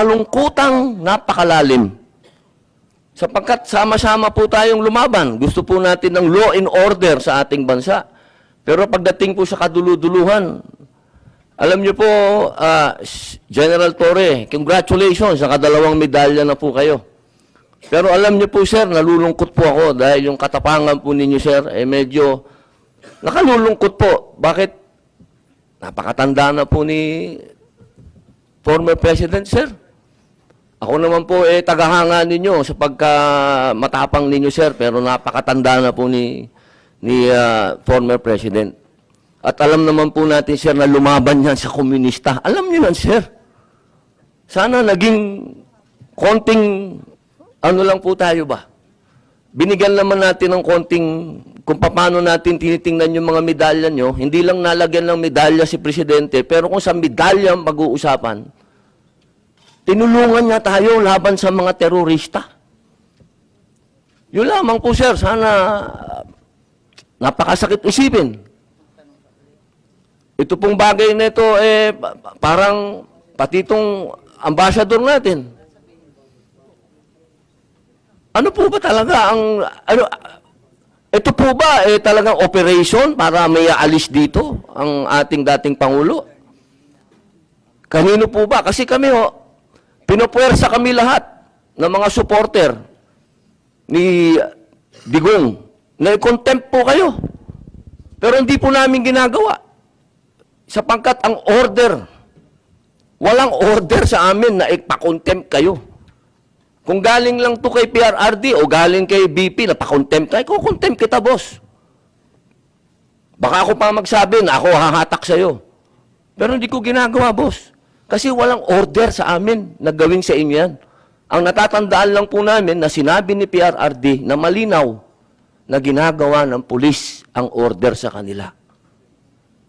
kalungkutang napakalalim. Sapagkat sama-sama po tayong lumaban. Gusto po natin ng law and order sa ating bansa. Pero pagdating po sa kaduluduluhan, alam niyo po, ah, General Torre, congratulations, nakadalawang medalya na po kayo. Pero alam niyo po, sir, nalulungkot po ako dahil yung katapangan po ninyo, sir, eh medyo nakalulungkot po. Bakit? Napakatanda na po ni former President, sir. Ako naman po eh tagahanga ninyo sa pagka matapang ninyo sir pero napakatanda na po ni ni ah, former president. At alam naman po natin sir na lumaban yan sa komunista. Alam niyo yan sir. Sana naging konting ano lang po tayo ba? Binigyan naman natin ng konting kung paano natin tinitingnan yung mga medalya nyo. Hindi lang nalagyan ng medalya si presidente pero kung sa medalya ang pag-uusapan, Tinulungan niya tayo laban sa mga terorista. Yun lamang po, sir. Sana napakasakit isipin. Ito pong bagay na ito, eh, pa- pa- parang pati itong ambassador natin. Ano po ba talaga ang, ano, ito po ba eh, talagang operation para may aalis dito ang ating dating Pangulo? Kanino po ba? Kasi kami ho, Pinupuwersa kami lahat ng mga supporter ni Digong na contempt po kayo. Pero hindi po namin ginagawa. Sapagkat ang order, walang order sa amin na ipakontempt kayo. Kung galing lang to kay PRRD o galing kay BP na pakontempt tayo, kukontempt kita, boss. Baka ako pa magsabi na ako hahatak sa'yo. Pero hindi ko ginagawa, boss. Kasi walang order sa amin na gawin sa inyo yan. Ang natatandaan lang po namin na sinabi ni PRRD na malinaw na ginagawa ng pulis ang order sa kanila.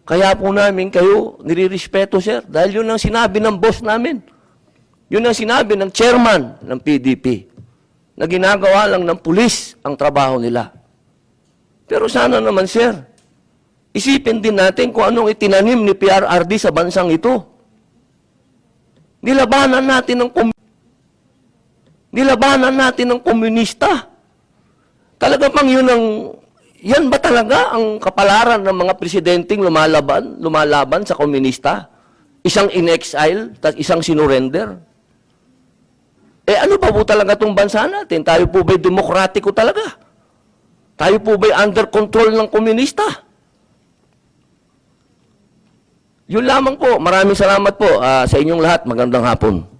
Kaya po namin kayo nirirespeto, sir, dahil yun ang sinabi ng boss namin. Yun ang sinabi ng chairman ng PDP na ginagawa lang ng pulis ang trabaho nila. Pero sana naman, sir, isipin din natin kung anong itinanim ni PRRD sa bansang ito. Nilabanan natin ng Nilabanan natin ng komunista. Talaga bang yun ang yan ba talaga ang kapalaran ng mga presidenteng lumalaban, lumalaban sa komunista? Isang in-exile, tas isang sinurrender? Eh ano ba po talaga itong bansa natin? Tayo po ba'y demokratiko talaga? Tayo po ba'y under control ng komunista? Yun lamang po. Maraming salamat po ah, sa inyong lahat. Magandang hapon.